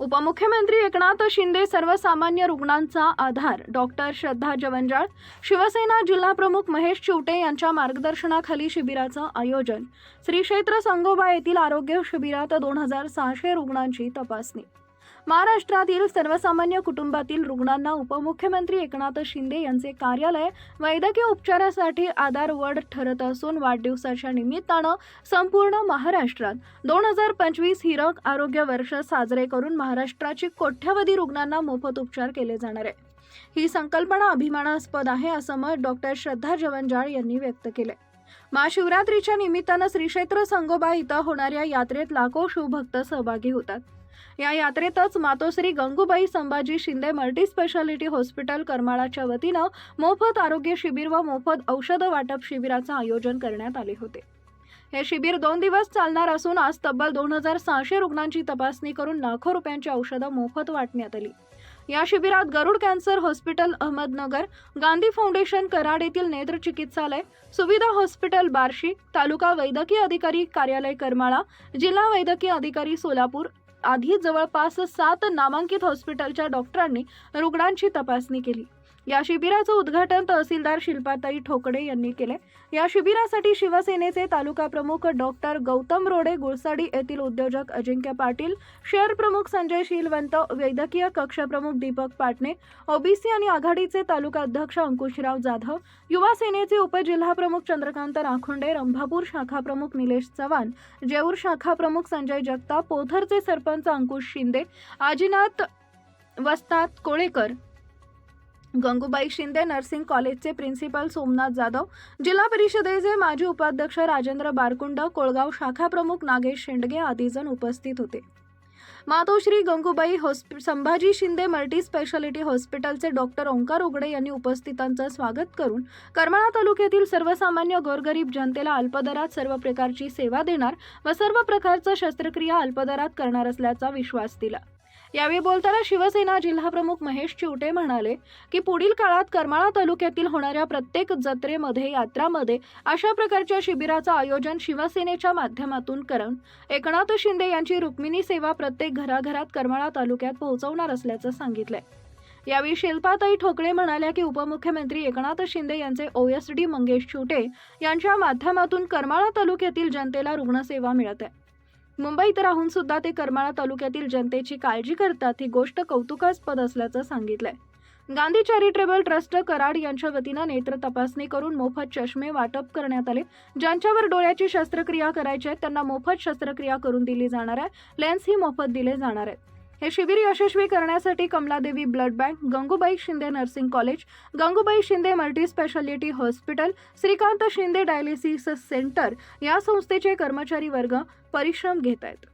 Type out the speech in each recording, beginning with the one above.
उपमुख्यमंत्री एकनाथ शिंदे सर्वसामान्य रुग्णांचा आधार डॉक्टर श्रद्धा जवंजाळ शिवसेना जिल्हाप्रमुख महेश चिवटे यांच्या मार्गदर्शनाखाली शिबिराचं आयोजन. श्री क्षेत्र संगोबा येथील आरोग्य शिबिरात दोन हजार सहाशे रुग्णांची तपासणी. महाराष्ट्रातील सर्वसामान्य कुटुंबातील रुग्णांना उपमुख्यमंत्री एकनाथ शिंदे यांचे कार्यालय वैद्यकीय उपचारासाठी आधारवड ठरत असून वाढदिवसाच्या निमित्तानं संपूर्ण महाराष्ट्रात दोन हजार पंचवीस हिरक आरोग्य वर्ष साजरे करून महाराष्ट्राची कोट्यवधी रुग्णांना मोफत उपचार केले जाणार आहे. ही संकल्पना अभिमानास्पद आहे असं मत डॉक्टर श्रद्धा जवंजाळ यांनी व्यक्त केले महाशिवरात्रीच्या निमित्तानं श्री क्षेत्र संगोबा इथं होणाऱ्या यात्रेत लाखो शिवभक्त सहभागी होतात. या यात्रेतच Matoshri Gangubai Sambhaji Shinde multi speciality hospital करमाळाच्या वतीनं मोफत आरोग्य शिबिर व मोफत औषध वाटप शिबिराचं आयोजन करण्यात आले होते. हे शिबिर दोन दिवस चालणार असून आज तब्बल दोन हजार सहाशे रुग्णांची तपासणी करून लाखो रुपयांची औषधं मोफत वाटण्यात आली. या शिबिरात Garud cancer hospital Ahmednagar Gandhi foundation Karad येथील नेत्र चिकित्सालय सुविधा हॉस्पिटल बार्शी तालुका वैद्यकीय अधिकारी कार्यालय करमाळा जिल्हा वैद्यकीय अधिकारी सोलापूर आधी जवळपास सात नामांकित हॉस्पिटलच्या डॉक्टरांनी रुग्णांची तपासणी केली. या शिबिराचं उद्घाटन तहसीलदार शिल्पाताई ठोकडे यांनी केले या शिबिरासाठी शिवसेनेचे तालुका प्रमुख डॉक्टर गौतम रोडे गुळसाडी येथील उद्योजक अजिंक्य पाटील शहर प्रमुख संजय शीलवंत वैद्यकीय कक्ष प्रमुख दीपक पाटणे ओबीसी आणि आघाडीचे तालुका अध्यक्ष अंकुशराव जाधव युवा सेनेचे उपजिल्हाप्रमुख चंद्रकांत राखुंडे रंभापूर शाखा प्रमुख निलेश चव्हाण जेऊर शाखा प्रमुख संजय जगताप पोथरचे सरपंच अंकुश शिंदे आजीनाथ वस्ताद कोळेकर गंगूबाई शिंदे नर्सिंग कॉलेजचे प्रिन्सिपल सोमनाथ जाधव जिल्हा परिषदेचे माजी उपाध्यक्ष राजेंद्र बारकुंड कोळगाव शाखा प्रमुख नागेश शेंडगे आदीजण उपस्थित होते. मातोश्री गंगूबाई हॉस्पि संभाजी शिंदे मल्टी स्पेशालिटी हॉस्पिटलचे डॉक्टर ओंकार उगडे यांनी उपस्थितांचं स्वागत करून करमाळा तालुक्यातील सर्वसामान्य गोरगरीब जनतेला अल्पदरात सर्व प्रकारची सेवा देणार व सर्व प्रकारचं शस्त्रक्रिया अल्पदरात करणार असल्याचा विश्वास दिला. यावेळी बोलताना शिवसेना जिल्हाप्रमुख महेश चिवटे म्हणाले की पुढील काळात करमाळा तालुक्यातील होणाऱ्या प्रत्येक जत्रेमध्ये यात्रामध्ये अशा प्रकारच्या शिबिराचं आयोजन शिवसेनेच्या माध्यमातून करून एकनाथ शिंदे यांची रुक्मिणी सेवा प्रत्येक घराघरात करमाळा तालुक्यात पोहोचवणार असल्याचं सांगितलंय. यावेळी शिल्पाताई ठोकळे म्हणाल्या की उपमुख्यमंत्री एकनाथ शिंदे यांचे ओएसडी मंगेश चिवटे यांच्या माध्यमातून करमाळा तालुक्यातील जनतेला रुग्णसेवा मिळत आहे. मुंबईत राहून सुद्धा ते करमाळा तालुक्यातील जनतेची काळजी करतात ही गोष्ट कौतुकास्पद असल्याचं सांगितलंय. गांधी चॅरिटेबल ट्रस्ट कराड यांच्या वतीनं नेत्र तपासणी करून मोफत चष्मे वाटप करण्यात आले. ज्यांच्यावर डोळ्याची शस्त्रक्रिया करायची आहे त्यांना मोफत शस्त्रक्रिया करून दिली जाणार आहे. लेन्स ही मोफत दिले जाणार आहेत. हे शिबिर यशस्वी करण्यासाठी Kamaladevi blood bank Gangubai Shinde nursing college Gangubai Shinde multi speciality hospital Shrikant Shinde dialysis centre या संस्थेचे कर्मचारी वर्ग परिश्रम घेत आहेत.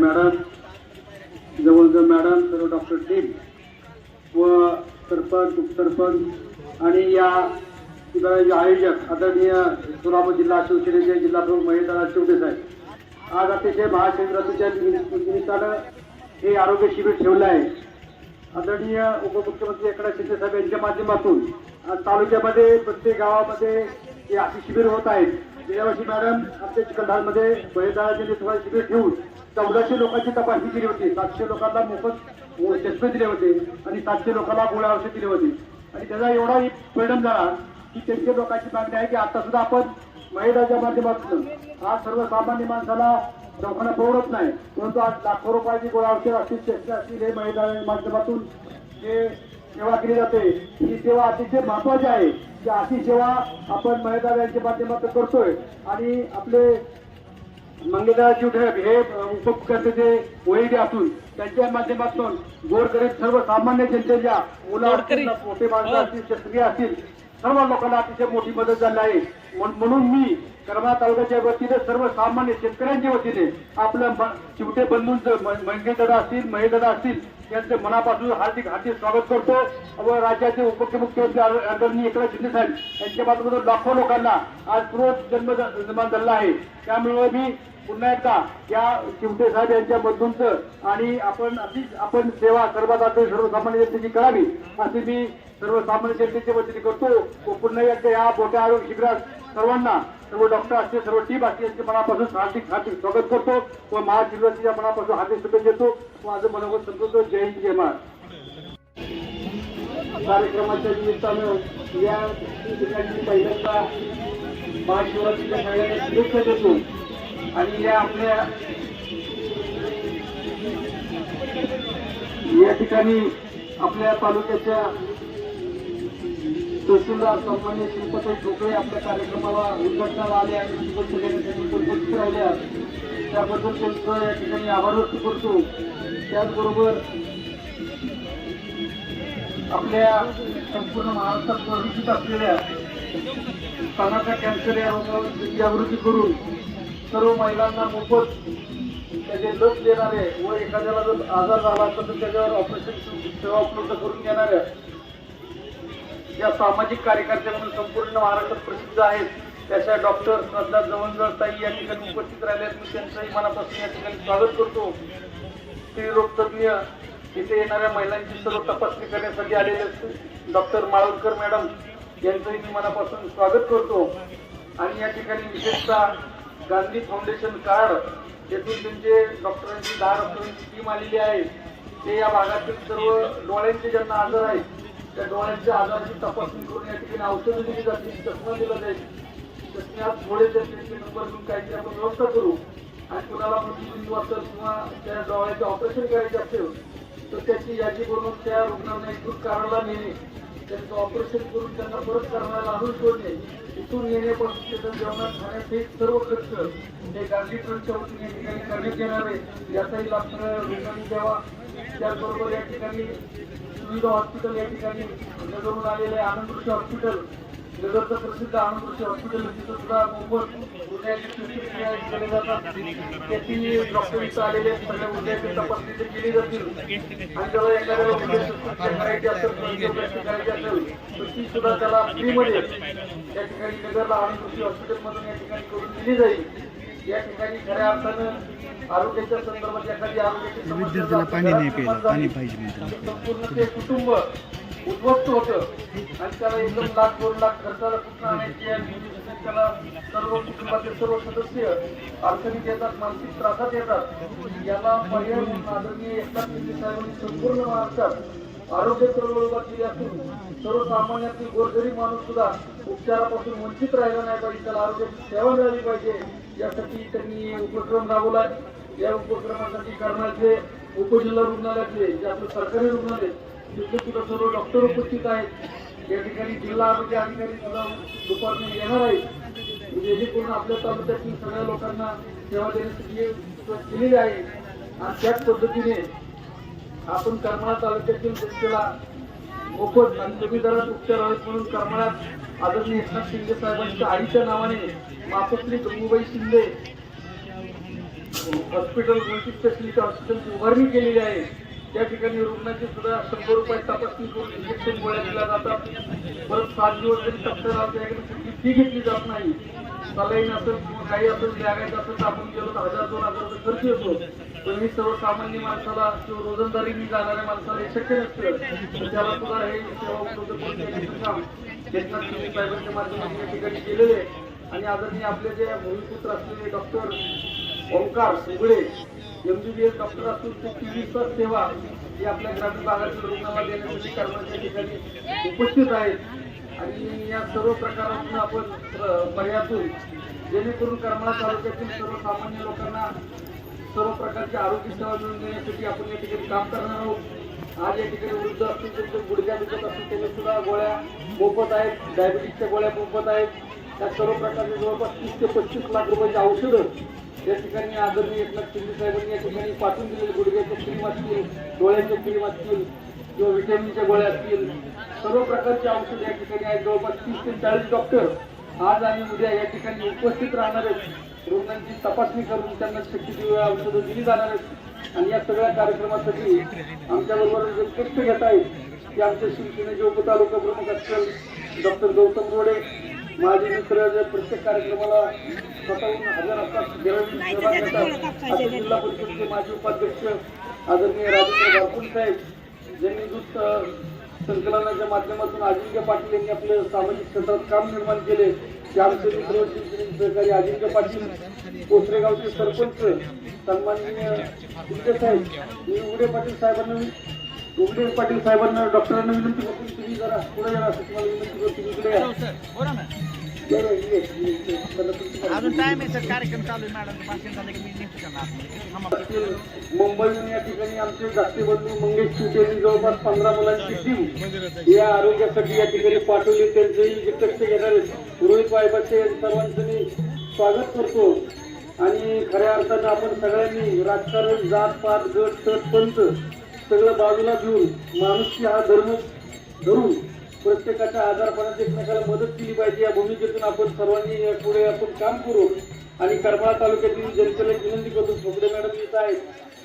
मॅडम जवळजवळ मॅडम सर्व डॉक्टर टीम व सरपंच उपसरपंच आणि या आयोजक आदरणीय सोलापूर जिल्हा शिवसेनेचे जिल्हाप्रमुख महेंद्रनाथ शिवटे साहेब. आज अतिशय महाशिवरात्रीच्या निमित्तानं हे आरोग्य शिबिर ठेवलं आहे. आदरणीय उपमुख्यमंत्री एकनाथ शिंदे साहेब यांच्या माध्यमातून आज तालुक्यामध्ये प्रत्येक गावामध्ये हे अशी शिबिर होत आहेत. गेल्या वर्षी मॅडम आमच्या चिकलधारमध्ये बळीदाराच्या नेतृत्वात शिबिर ठेवून चौदाशे लोकांची तपासणी केली होती. सातशे लोकांना मोफत चष्मे दिले होते आणि सातशे लोकांना गोळ्या औषध दिले होते. आणि त्याचा एवढा परिणाम झाला की त्यांच्या लोकांची मागणी आहे की आता सुद्धा आपण महिलाच्या माध्यमातून आज सर्वसामान्य माणसाला दवाखाना परवडत नाही. परंतु आज लाखो रुपयाची गोळा औषध असतील शस्त्र असतील हे महिलांच्या माध्यमातून जे सेवा केली जाते ही सेवा अतिशय महत्वाची आहे. की अशी सेवा आपण महिला यांच्या माध्यमातून करतोय. आणि आपले मंगेदार शिवठेप हे उपकर्त्याचे ओएडी असून त्यांच्या माध्यमातून गोरगरीब सर्वसामान्य जनतेच्या मुला मोठे माणसं असतील शस्त्रीय असतील सर्व लोकांना अतिशय मोठी मदत झाली आहे. म्हणून मी करमाळा तालुक्याच्या वतीने सर्वसामान्य शेतकऱ्यांच्या वतीने आपलं म- चिवटे बंधूंचं मंगे दादा असतील महेश असतील यांचं मनापासून हार्दिक हार्दिक स्वागत करतो. व राज्याचे उपमुख्यमंत्री आदरणीय एकनाथ शिंदे साहेब यांच्या माध्यमातून लाखो लोकांना आज पूर्व जन्म निर्माण झाला आहे. त्यामुळे मी पुन्हा एकदा या चिमटे साहेब यांच्या बंधूंचं आणि आपण अशीच आपण सेवा सर्वात सर्वसामान्य जनतेची करावी असे मी सर्वसामान्य जनतेच्या वतीने करतो. व पुन्हा एकदा या मोठ्या आरोग्य शिबिरात सर्वांना सर्व डॉक्टर असतील सर्व टीम असतील यांचे मनापासून हार्दिक हार्दिक स्वागत करतो. व महाशिवरात्रीच्या मनापासून हार्दिक शुभेच्छा देतो. व माझं मनोगत संतोष जय हिंद जय महाराज कार्यक्रमाच्या निमित्तानं या ठिकाणी पहिल्यांदा महाशिवरात्रीच्या सगळ्यांना शुभेच्छा देतो. आणि या आपल्या या ठिकाणी आपल्या तालुक्याच्या तहसीलदार सन्मान्य श्रीपती ठोकळे आपल्या कार्यक्रमाला उद्घाटनाला आले आणि शुभेच्छा देण्यासाठी उपस्थित राहिल्या त्याबद्दल त्यांचं या ठिकाणी आभार व्यक्त करतो. त्याचबरोबर आपल्या संपूर्ण महाराष्ट्रात प्रदूषित असलेल्या स्तनाचा कॅन्सर या रोगावर जागृती करून सर्व महिलांना मोफत त्याचे लस देणारे व एखाद्याला जर आजार झाला असेल तर त्याच्यावर ऑपरेशन सेवा उपलब्ध करून देणाऱ्या या सामाजिक कार्यकर्ते म्हणून संपूर्ण महाराष्ट्रात प्रसिद्ध आहेत. त्याच्या डॉक्टर श्रद्धा जवळजवळताई या ठिकाणी उपस्थित राहिल्या आहेत. मी त्यांचंही मनापासून या ठिकाणी स्वागत करतो. स्त्रीरोग तज्ज्ञ इथे येणाऱ्या महिलांची सर्व तपासणी करण्यासाठी आलेले डॉक्टर माळवणकर मॅडम यांचंही मी मनापासून स्वागत करतो. आणि या ठिकाणी विशेषतः गांधी फाउंडेशन कार्ड येथून त्यांचे डॉक्टरांची दहा डॉक्टरांची टीम आलेली आहे. ते या भागातील सर्व डोळ्यांचे ज्यांना आजार आहेत त्या डोळ्यांच्या आजाराची तपासणी करून या ठिकाणी औषधं दिली जातील चष्मा दिला जाईल. चष्म्यात थोडे त्यांचे नंबर घेऊन काहीतरी आपण व्यवस्था करू आणि कुणाला मोतीबिंदू असेल किंवा त्या डोळ्याचे ऑपरेशन करायचे असेल तर त्याची यादी करून त्या रुग्णांना इथून कारणाला नेणे त्यांचं ऑपरेशन करून त्यांना परत करण्याला आणून सोडणे इथून येण्यापासून त्याचं जेवणात खाण्याचे सर्व खर्च हे गांधी ट्रस्टच्या वतीने ठिकाणी करण्यात येणार आहे. याचाही लाभ रुग्णांनी द्यावा. त्याचबरोबर या ठिकाणी. सुविधा हॉस्पिटल या ठिकाणी. नगरून आलेले आनंद हॉस्पिटल नगरचं प्रसिद्ध आनंद हॉस्पिटल तिथं सुद्धा मोफत हृदयाची जातात. त्याची डॉक्टर इथं आलेले सगळ्या हृदयाची तपासणी ते केली जातील. आणि जेव्हा एखाद्याला हृदय शस्त्रक्रिया करायची असेल करायची असेल तर ती सुद्धा त्याला फ्रीमध्ये या ठिकाणी नगरला आनंद हॉस्पिटलमधून या ठिकाणी करून दिली जाईल. या ठिकाणी खऱ्या अर्थानं आरोग्याच्या संदर्भात एखादी आरोग्याची विद्यार्थ्याला पाणी नाही प्यायला पाणी पाहिजे संपूर्ण ते कुटुंब उद्ध्वस्त होतं. आणि त्याला एकदम लाख दोन लाख खर्चाला कुठं आणायची आणि त्याला सर्व कुटुंबाचे सर्व सदस्य अडचणीत येतात मानसिक त्रासात येतात. याला पर्याय म्हणून आदरणीय एकनाथ शिंदे साहेबांनी संपूर्ण महाराष्ट्रात आरोग्य चळवळ असून सर्वसामान्यातील गोरगरीब माणूस सुद्धा उपचारापासून वंचित राहिला नाही पाहिजे. त्याला आरोग्याची सेवा मिळाली पाहिजे. यासाठी त्यांनी उपक्रम राबवला या उपक्रमासाठी करण्याचे उपजिल्हा रुग्णालयातले जे आपलं सरकारी रुग्णालय तिथे सुद्धा सर्व डॉक्टर उपस्थित आहेत. या ठिकाणी जिल्हा आरोग्य अधिकारी सुद्धा दुपारने येणार आहेत. जेणेकरून आपल्या तालुक्यातील सगळ्या लोकांना सेवा देण्यासाठी केलेली आहे. आणि त्याच पद्धतीने आपण करमाळा तालुक्यातील जनतेला मोफत आणि कमी दरात उपचार आहेत म्हणून करमाळ्यात आदरणीय एकनाथ शिंदे साहेबांच्या आईच्या नावाने मापसली Gangubai Shinde hospital multi speciality हॉस्पिटलची उभारणी केलेली आहे. त्या ठिकाणी रुग्णाची सुद्धा शंभर रुपये तपासणी करून इंजेक्शन गोळ्या दिल्या जातात. परत सात दिवस जरी तक्रार आपल्याकडे फी घेतली जात नाही. सलाईन असेल किंवा काही असेल लागायचं असेल तर आपण गेलो तर हजार दोन हजार रुपये खर्च येतो. पण मी सर्वसामान्य माणसाला किंवा रोजंदारीने जाणाऱ्या माणसाला हे शक्य नसतं. तर त्याला सुद्धा हे सेवा उपलब्ध देण्याचं काम एकनाथ शिंदे साहेबांच्या माध्यमातून या ठिकाणी केलेले आहे. आणि आदरणीय आपले जे भूमिपुत्र असलेले doctor Omkar Sugade MBBS doctor असून ते चोवीस तास सेवा ही आपल्या ग्रामीण भागातील रुग्णाला देण्यासाठी करण्याच्या ठिकाणी उपस्थित आहेत. आणि या सर्व प्रकारातून आपण पर्यातून जेणेकरून करमाळा तालुक्यातील सर्वसामान्य लोकांना सर्व प्रकारची आरोग्य सेवा मिळवून देण्यासाठी आपण या ठिकाणी काम करणार आहोत. आज या ठिकाणी वृद्ध असतील त्यांचे गुडघ्या दुखत असतील त्यांनी सुद्धा गोळ्या मोफत आहेत. डायबिटीसच्या गोळ्या मोफत आहेत. त्या सर्व प्रकारचे जवळपास तीस ते पस्तीस लाख रुपयाची औषधं या ठिकाणी आदरणीय एकनाथ शिंदे साहेबांनी या ठिकाणी पाठवून दिलेले. गुडघ्याच्या क्रीम असतील डोळ्याच्या क्रीम असतील किंवा विटॅमिनच्या गोळ्या असतील. सर्व प्रकारची औषधं या ठिकाणी आहेत. जवळपास तीस ते चाळीस डॉक्टर आज आणि उद्या या ठिकाणी उपस्थित राहणार आहेत. रुग्णांची तपासणी करून त्यांना शक्य ती औषधं दिली जाणार आहेत? आणि या सगळ्या कार्यक्रमासाठी आमच्या बरोबर जे कष्ट घेत आहेत ते आमचे शिवसेनेचे उपतालुका प्रमुख असतील डॉक्टर गौतम रोडे माझे मित्र जे प्रत्येक कार्यक्रमाला स्वतःहून हजर असतात असे जिल्हा परिषदचे माजी उपाध्यक्ष आदरणीय राजेंद्र गारकुल साहेब ज्यांनी दूध संकलनाच्या माध्यमातून अजिंक्य पाटील यांनी आपलं सामाजिक क्षेत्रात काम निर्माण केले ते आमचे मित्र सहकारी अजिंक्य पाटील कोसरेगावचे सरपंच सन्माननीय साहेब मी उघडे पाटील साहेबांना उघडे पाटील साहेबांना डॉक्टरांना विनंती करतो तुम्ही जरा पुढे जरा तुम्हाला विनंती करतो तुम्ही इकडे अजून टाइम आहे सर कार्यक्रम चालू आहे मॅडम भाषण झालं की मी निघतो त्यांना मुंबईहून या ठिकाणी आमचे जास्ती बंधू मंगेश शिवटे जवळपास पंधरा मुलांची टीम या आरोग्यासाठी या ठिकाणी पाठवली. त्यांचंही जे घेणारे रोहित वायबाचे सर्वांचं मी स्वागत करतो. आणि खऱ्या अर्थानं आपण सगळ्यांनी राजकारण जात पात गट तट पंथ सगळं बाजूला घेऊन माणुसकी हा धर्म धरून प्रत्येकाच्या आजारपणात एकमेकाला मदत केली पाहिजे. या भूमिकेतून आपण सर्वांनी पुढे आपण काम करू. आणि करमाळा तालुक्यातील जनतेला एक विनंती करतो ठोकरे मॅडम येत आहेत.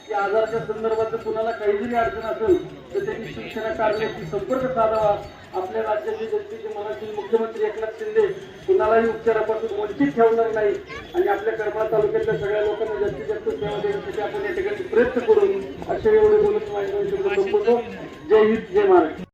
की आजाराच्या संदर्भात जर कुणाला काही जरी अडचण असेल तर त्यांनी शिक्षणाच्या आरोग्याशी संपर्क साधावा. आपल्या राज्याचे जनतेचे मनातील मुख्यमंत्री एकनाथ शिंदे कुणालाही उपचारापासून वंचित ठेवणार नाही. आणि आपल्या करमाळा तालुक्यातल्या सगळ्या लोकांना जास्तीत जास्त सेवा देण्यासाठी आपण या ठिकाणी प्रयत्न करून असे एवढे बोलून माहिती संपवतो जय हिंद जय महाराष्ट्र.